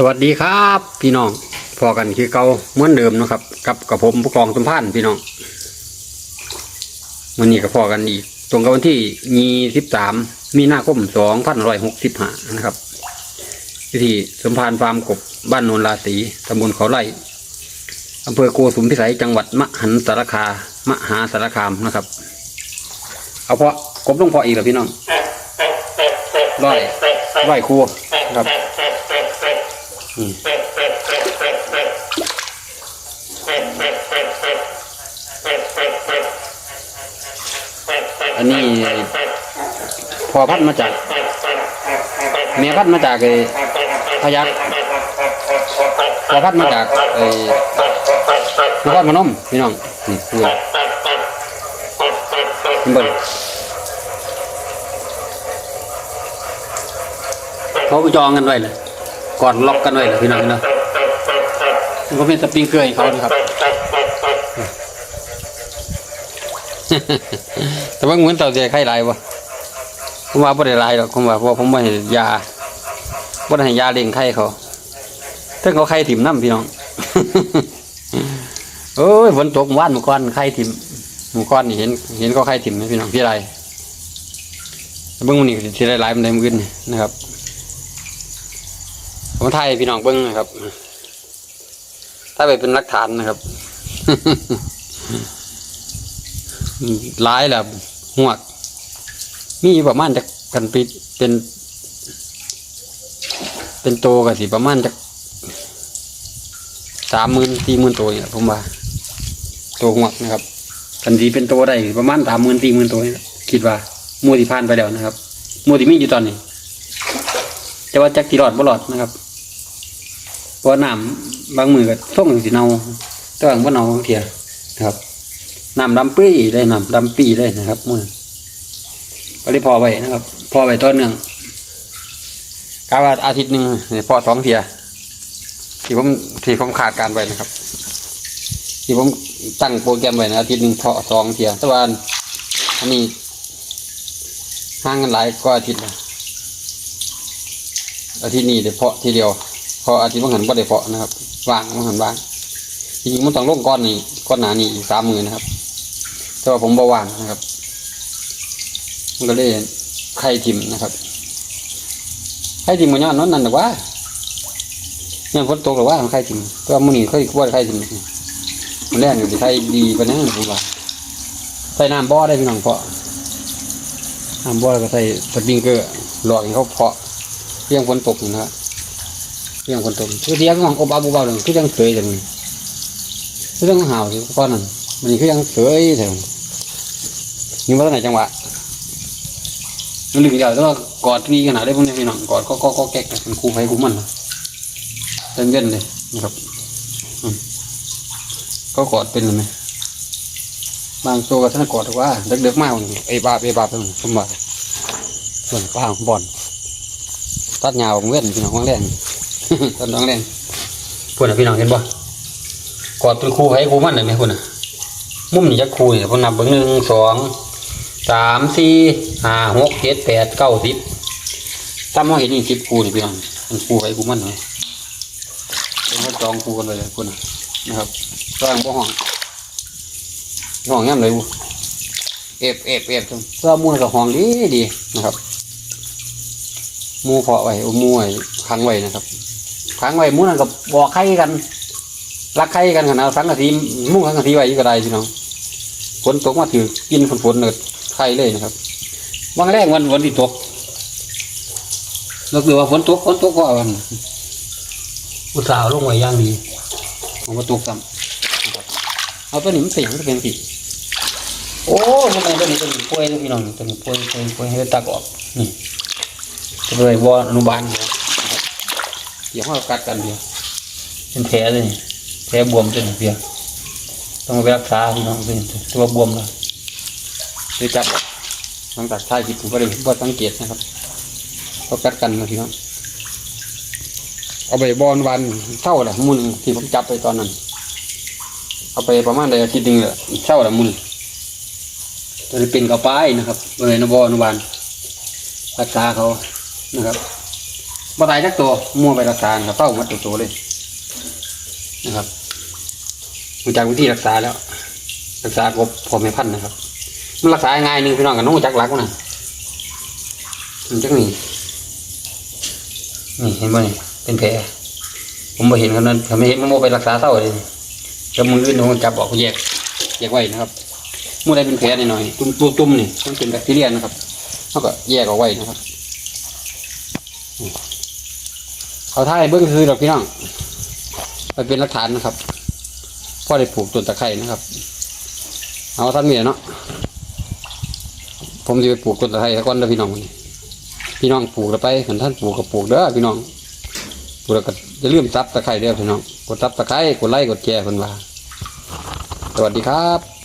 สวัสดีครับ พี่น้องพอกันคือเก่าเหมือนเดิมเนาะครับ กับกับผมผู้กองสมพันธ์พี่น้องวันนี้ก็พอกันอีก ตรงกับวันที่ยี่สิบสามมีนาคมสองพันร้อยหกสิบห้านะครับที่สมพานฟาร์มกบบ้านโนนราศีตำบลเขาไร่อำเภอโกสุมพิสัยจังหวัดมหันสารคามหาสารคามนะครับ เอาเพาะกบต้องเพาะอีกเหรอพี่น้องร้อยร้อยครัวครับ อันนี้พอพัดมาจากเมียพัดมาจากไอ้พยักพอพัดมาจากไอ้นครพนมพี่น้องนี่ดูเบิ่งเขาไปจองกันไว้เลย ก่อนล็อกกันไว้เลยพี่น้องนะมันก็เป็นสปริงเกอร์เขาครับ แต่ว่าเหมือนเต่าเสียไข่ลายวะผมว่าบ่ได้ลายหรอกผมว่าเพราะผมไม่ให้ยาบ่ได้ให้ยาเลี้ยงไข่เขาถ้าเขาไข่ถิ่มน้ำพี่น้องโอ้ยฝนตกหมู่บ้านหมูก้อนไข่ถิ่มหมูก้อนเห็น เห็นเขาไข่ถิ่มพี่น้องพี่ไรเบิ้งมันนี่สิได้หลายมันได้มือขึ้นนะครับ ผมถ่ายพี่น้องเบิ้งนะครับ ถ้าไปเป็นหลักฐานนะครับร้ายแหละหวก มีประมาณจะกันปิดเป็น เป็นโตกันสิประมาณจะสามหมื่นสี่หมื่นตัวนี่แหละผมว่าตัวหวกนะครับกันสีเป็นโตได้ประมาณสามหมื่นสี่หมื่นตัวนี่คิดว่ามูที่ผ่านไปแล้วนะครับมูที่มีอยู่ตอนนี้ แต่ว่าจักที่รอดบ่รอดนะครับ เพราะน้ำบางมือก็ส่งสีเนาแตัวางบ่เนาบางเทียนะครับน้ำดำปี้เลยน้ำดำปีเลยนะครับมือก็ได้พอไว้นะครับ พอไว้ต้นหนึ่งกาว่าอาทิตย์หนึ่งเนี่ยพอสองเทียที่ผมที่ผมขาดการไว้นะครับ ที่ผมตั้งโปรแกรมไว้นะอาทิตย์หนึ่งพอสองเทียแต่ว่าอันนี้ห่างกันหลายก็อาทิตย์นะอาทิตย์นี้เดี๋ยวเพาะทีเดียว พออาทิตย์มังหันก็ได้เพาะนะครับวางมังหันว่างจริงๆมันต้องลงก้อนนี้ก้อนหนานี้อีกสามหมื่นนะครับ แต่ว่าผมบาวางนะครับมันก็เลยไข่ทิมนะครับไข่ทิมมันย้อนนั้นนั่นหรอกว่ายังฝนตกหรอว่าไข่ทิมแต่ว่ามันนี่ค่อยว่าไข่ทิมมันแรกอยู่ที่ไข่ดีกว่านั้นผมว่าใส่น้ำบ่อได้พี่น้องเพาะน้ำบ่อแล้วก็ใส่สปริงเกอร์หลอกให้เขาเพาะเรื่องฝนตกนะครับ เรื่องฝนตกคือเทียงของอบอาบุบาเลยคือยังเคยจังเลยคือต้องห่าวสิก้อนนั้นมันนี่คือยังเสยแถวนี่ว่าตรงไหนจังหวะมันลืมเดียวแต่ว่ากอดนี่ขนาดได้พวกนี้พี่น้องกอดก็ก็ก็แก๊กกันคู่ไฟคู่มันนะเต้นเว้นเลยนะครับอืมก็กอดเป็นเลยไหมบางตัวก็ท่านกอดว่าเด็กๆมากไอ้บาปไอ้บาปเป็นสมบัติส่วนป้าของบอลตัดยาวของเว้นพี่น้องของแรง ตัดน้องแรงพวกน่ะพี่น้องเห็นบ่กอดเป็นครูให้ครูมันเลยไหมคุณน่ะมุมนี่จะครูเนี่ยผมนับเบิ่งหนึ่งสองสามสี่ห้าหกเจ็ดแปดเก้าสิบตั้มเขาเห็นนี่สิบครูนี่พี่น้องมันครูให้ครูมันเลยเป็นว่าจองครูกันเลยคุณนะนะครับร่างบ่ห้องห้องแง้มเลยบุเอฟเอฟเอฟจังเสื้อมูนกับห้องดีดีนะครับ มูเพาะไว้มูไว้ค้างไว้นะครับ ค้างไว้หมูนั่นกับบอกใครกันรักใครกันขนาดสังกะสีมุ่งสังกะสีไว้ก็ได้พี่น้องฝนตกมาถือกินฝนฝนเนิดไข่เลยนะครับวันแรกวันวันที่ตกเราคือว่าฝนตกฝนตกก็วันอุตส่าห์ลงไว้อย่างดีผมก็ตกซ้ำนะครับเอาตัวนี้มันเสียงมันเป็นสีโอ้มันเป็นตัวนี้ตัวนี้ป่วยเลยพี่น้องตัวนี้ป่วยป่วยป่วยให้ตักออกนี่ตัวเลยวออนุบาลนะครับ เดี๋ยวเรากัดกันเดียวเป็นแผลเลยนี่แผลบวมจนเพียต้องไปรักษาพี่น้องเป็นตัวบวมเลยเลยจับหลังจากท่ายผิดผมก็เลยบ่สังเกตนะครับก็กัดกันนะพี่น้องเอาไปบอลวันเท่าละมุนที่ผมจับไปตอนนั้น เอาไปประมาณเดือนอาทิตย์หนึงเลยเท่าละมุนจะได้เป็นกระป้ายนะครับเลยนบอลวันรักษาเขานะครับ บ่ตายจักตัวมั่วไปรักษาครับเฝ้าหมดตัวเลย นะครับรู้จักวิธีรักษาแล้ว รักษากบพอไม่พันธุ์นะครับ มันรักษาง่ายหนึงพี่น้องกันน้องจักรักนะมันจักนี่นี่เห็นบ่นี่เป็นแผลผมบ่เห็นเขานั้นถ้าไม่เห็นมันโมไปรักษาเศร้าเลยแล้วมืออื่นผมจับออกแยกแยกไว้นะครับมื่อใดเป็นแผลหน่อยๆตุ่มตุ่มนี่มันเป็นแบคทีเรียนะครับเขาก็แยกออกไว้นะครับ เอาท่าให้เบิ้องคือดอกพี่น้องไปเป็นหลักฐานนะครับพ่อได้ปลูกต้นตะไคร้นะครับ เอาท่านเมียเนาะผมจะไปปลูกต้นตะไคร้กวันเด้อพี่น้องพี่น้องปลูกแล้วไปเห็นท่านปลูกก็ปลูกเด้อพี่น้องปลูกแล้วก็จะลืมซับตะไคร้เด้อพี่น้องกดซับตะไคร้กดไลค์กดแชร์เพิ่นว่าสวัสดีครับ